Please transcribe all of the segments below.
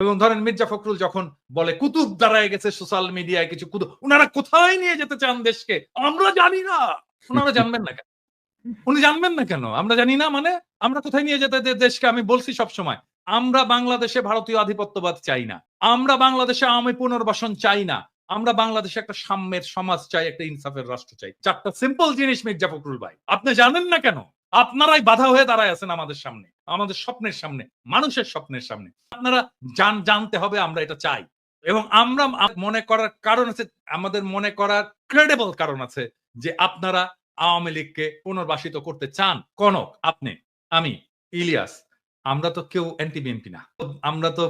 এবং ধরেন মির্জা ফখরুল যখন বলে, কুতুব দাঁড়ায় গেছে সোশ্যাল মিডিয়ায় কিছু কুতুব ওনারা কোথায় নিয়ে যেতে চান দেশকে? আমরা জানি না। ওনারা জানবেন না কেন? উনি জানবেন না কেন? আমরা জানি না মানে আমরা কোথায় নিয়ে যেতে দেশকে? আমি বলছি সব সময় আমরা বাংলাদেশে ভারতীয় আধিপত্যবাদ চাই না। আমরা বাংলাদেশে আমি পুনর্বাসন চাই না। আমরা বাংলাদেশে একটা সাম্যের সমাজ চাই, একটা ইনসাফের রাষ্ট্র চাই। চারটা সিম্পল জিনিস মির্জা ফখরুল ভাই। আপনি জানেন না কেন? আপনারাই বাধা হয়ে দাঁড়ায় আছেন আমাদের সামনে, আমাদের স্বপ্নের সামনে, মানুষের স্বপ্নের সামনে। আপনারা জান, জানতে হবে আমরা এটা চাই। এবং আমরা মনে করার কারণ আছে, আমাদের মনে করার ক্রেডেবল কারণ আছে যে আপনারা আওয়ামী লীগকে পুনর্বাসিত করতে চান। কনক, আপনি, আমি, ইলিয়াস, আমরা তো কেউ অ্যান্টি বিএনপি না। আমরা তো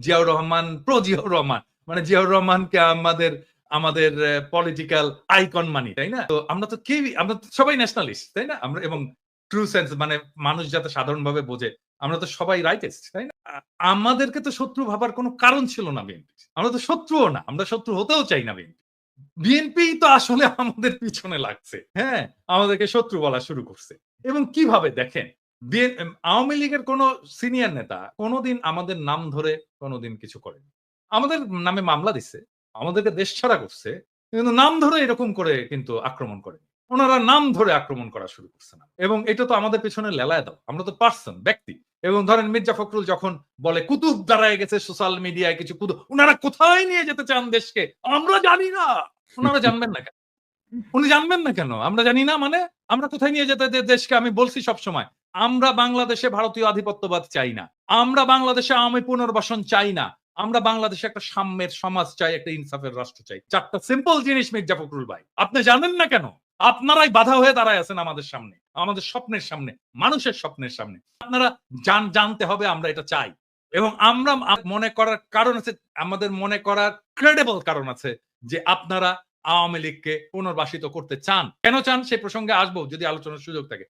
জিয়াউর রহমান প্রো জিয়াউর রহমান। মানে জিয়াউর রহমানকে আমাদের আমাদের পলিটিক্যাল আইকন মানি, তাই না? তো আমরা তো কেউই, আমরা সবাই ন্যাশনালিস্ট তাই না? আমরা, এবং ট্রু সেন্স মানে মানুষ যাতে সাধারণভাবে বোঝে। আমরা তো সবাই রাইটেস্ট তাই না? আমাদেরকে তো শত্রু ভাবার কোনো কারণ ছিল না বিএনপি আমরা তো শত্রুও না, আমরা শত্রু হতেও চাই না বিএনপি বিএনপি তো আসলে আমাদের পিছনে লাগছে হ্যাঁ? আমাদেরকে শত্রু বলা শুরু করছে। এবং কীভাবে দেখেন আওয়ামী লীগের কোন সিনিয়র নেতা কোনোদিন আমাদের নাম ধরে কোনোদিন কিছু করেনি। আমাদের নামে মামলা দিচ্ছে আমাদেরকে দেশ ছাড়া করছে, কিন্তু নাম ধরে এরকম করে কিন্তু আক্রমণ করে ওনারা নাম ধরে আক্রমণ করা শুরু করছে না এবং এটা তো আমাদের পেছনে লেলায় দাও। আমরা তো পার্সন, ব্যক্তি। এবং ধরেন মির্জা ফখরুল যখন বলে, কুতুব দাঁড়ায় গেছে সোশ্যাল মিডিয়ায় কিছু কুতুব ওনারা কোথায় নিয়ে যেতে চান দেশকে? আমরা জানি না। ওনারা জানবেন না কেন? উনি জানবেন না কেন? আমরা জানি না মানে আমরা কোথায় নিয়ে যেতে দেশকে? আমি বলছি সব সময় আমরা বাংলাদেশে ভারতীয় আধিপত্যবাদ চাই না। আমরা বাংলাদেশে আমি পুনর্বাসন চাই না। আমরা বাংলাদেশে একটা সাম্যের সমাজ চাই, একটা ইনসাফের রাষ্ট্র চাই। চারটা সিম্পল জিনিস মির্জা ফখরুল ভাই। আপনি জানেন না কেন? আপনারাই বাধা হয়ে দাঁড়ায় আছেন আমাদের সামনে, আমাদের স্বপ্নের সামনে, মানুষের স্বপ্নের সামনে। আপনারা জান, জানতে হবে আমরা এটা চাই। এবং আমরা মনে করার কারণ আছে, আমাদের মনে করার ক্রেডেবল কারণ আছে যে আপনারা আওয়ামী লীগকে পুনর্বাসিত করতে চান। কেন চান? সেই প্রসঙ্গে আসব, যদি আলোচনার সুযোগ থাকে।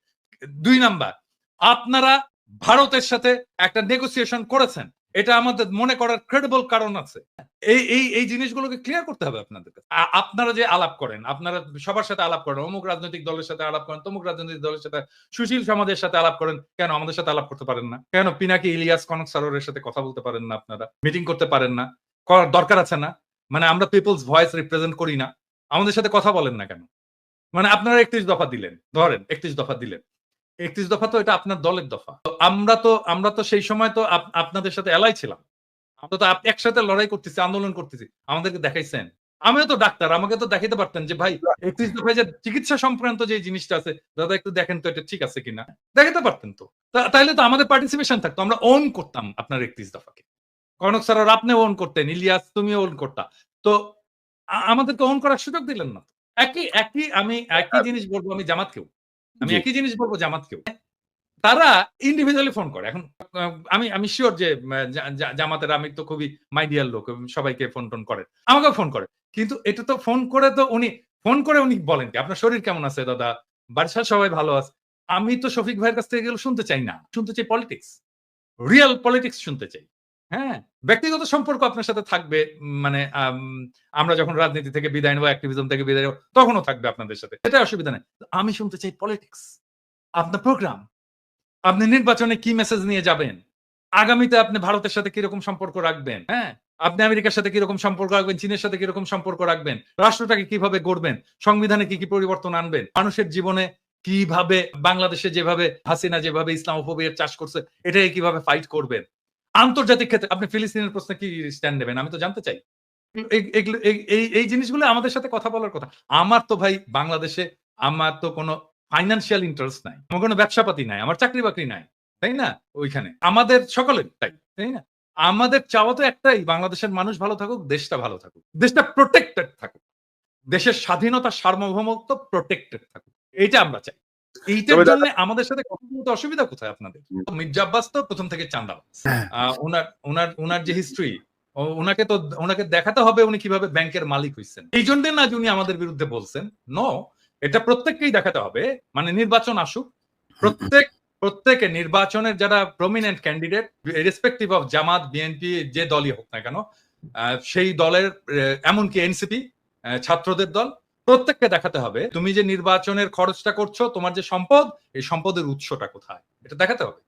দুই নাম্বার, আপনারা ভারতের সাথে একটা নেগোসিয়েশন করেছেন। এটা আমাদের মনে করার ক্রেডিবল কারণ আছে। এই এই এই জিনিসগুলোকে ক্লিয়ার করতে হবে আপনাদের আপনারা যে আলাপ করেন, আপনারা সবার সাথে আলাপ করেন, অমুক রাজনৈতিক দলের সাথে আলাপ করেন, তমুক রাজনৈতিক দলের সাথে সুশীল সমাজের সাথে আলাপ করেন, কেন আমাদের সাথে আলাপ করতে পারেন না? কেন পিনাকি ইলিয়াস কনক সারোরের সাথে কথা বলতে পারেন না আপনারা? মিটিং করতে পারেন না? করার দরকার আছে না? মানে আমরা পিপলস ভয়েস রিপ্রেজেন্ট করি না। আমাদের সাথে কথা বলেন না কেন? মানে আপনারা একত্রিশ দফা দিলেন, ধরেন, একত্রিশ দফা দিলেন। একত্রিশ দফা তো এটা আপনার দলের দফা। তো আমরা তো আমরা তো সেই সময় তো আপনাদের সাথে এলাই ছিলাম। আমরা তো একসাথে লড়াই করতেছি আন্দোলন করতেছি আমাদেরকে দেখাইছেন। আমিও তো ডাক্তার আমাকে তো দেখাইতে পারতেন যে ভাই একত্রিশ দফায় যে চিকিৎসা সংক্রান্ত যে জিনিসটা আছে দাদা একটু দেখেন তো এটা ঠিক আছে কিনা? দেখাতে পারতেন তো। তা- তাইলে তো আমাদের পার্টিসিপেশন থাকতো আমরা ওন করতাম আপনার একত্রিশ দফাকে। কনক স্যার আপনি ওন করতেন ইলিয়াস তুমিও ওন করতা। তো আমাদেরকে ওন করার সুযোগ দিলেন না একই একই আমি একই জিনিস বলব আমি জামাতকেও। আমি একই জিনিস বলব জামাতকেও। তারা ইন্ডিভিজুয়ালি ফোন করে। এখন আমি আমি শিওর যে জামাতের আমি তো খুবই মাইডিয়াল লোক সবাইকে ফোন টোন করে। আমাকেও ফোন করে। কিন্তু এটা তো ফোন করে তো উনি ফোন করে উনি বলেন কি আপনার শরীর কেমন আছে দাদা? বাড়ির সবাই ভালো আছে। আমি তো শফিক ভাইয়ের কাছ থেকে শুনতে চাই না। শুনতে চাই পলিটিক্স রিয়েল পলিটিক্স শুনতে চাই। হ্যাঁ ব্যক্তিগত সম্পর্ক আপনার সাথে থাকবে মানে আমরা যখন রাজনীতি থেকে বিদায় নেব অ্যাক্টিভিজম থেকে বিদায় নেব, তখনও থাকবে আপনাদের সাথে। এটা অসুবিধা নেই। আমি শুনতে চাই পলিটিক্স আপনার প্রোগ্রাম আপনি নির্বাচনে কি মেসেজ নিয়ে যাবেন? আগামীতে আপনি ভারতের সাথে কীরকম সম্পর্ক রাখবেন? হ্যাঁ আপনি আমেরিকার সাথে কীরকম সম্পর্ক রাখবেন? চীনের সাথে কীরকম সম্পর্ক রাখবেন? রাষ্ট্রটাকে কীভাবে গড়বেন? সংবিধানে কি কি পরিবর্তন আনবেন? মানুষের জীবনে কীভাবে বাংলাদেশে যেভাবে হাসিনা যেভাবে ইসলামোফোবিয়ার চাষ করছে এটাই কীভাবে ফাইট করবেন? আন্তর্জাতিক ক্ষেত্রে আপনি ফিলিস্তিনের প্রশ্নে কি স্ট্যান্ড নেবেন? আমি তো জানতে চাই। এই- এই- জিনিসগুলো আমাদের সাথে কথা বলার কথা। আমার তো ভাই বাংলাদেশে আমার তো কোনো ফাইন্যান্সিয়াল ইন্টারেস্ট নাই। আমার কোনো ব্যবসাপাতি নাই আমার চাকরি বাকরি নাই তাই না? ওইখানে। আমাদের সকলের তাই তাই না? আমাদের চাওয়া তো একটাই বাংলাদেশের মানুষ ভালো থাকুক দেশটা ভালো থাকুক। দেশটা প্রোটেক্টেড থাকুক। দেশের স্বাধীনতা সার্বভৌমত্ব প্রোটেক্টেড থাকুক। এইটা আমরা চাই। এইটার জন্য আমাদের সাথে কথা বলতে অসুবিধা কোথায় আপনাদের? মির্জা আব্বাস তো প্রথম থেকে হ্যাঁ। ওনার ওনার ওনার যে হিস্ট্রি ওনাকে তো ওনাকে দেখাতে হবে উনি কীভাবে ব্যাংকের মালিক হইছেন। এই জন্য না যে উনি আমাদের বিরুদ্ধে বলছেন নো এটা প্রত্যেককেই দেখাতে হবে। মানে নির্বাচন আসুক। প্রত্যেক প্রত্যেকে নির্বাচনের যারা prominent candidate respective of Jamaat BNP যে দলই হোক না কেন সেই দলের এমনকি এনসিপি ছাত্রদের দল প্রত্যেককে দেখাতে হবে, তুমি যে নির্বাচনের খরচটা করছ, তোমার যে সম্পদ, এই সম্পদের উৎসটা কোথায়? এটা দেখাতে হবে।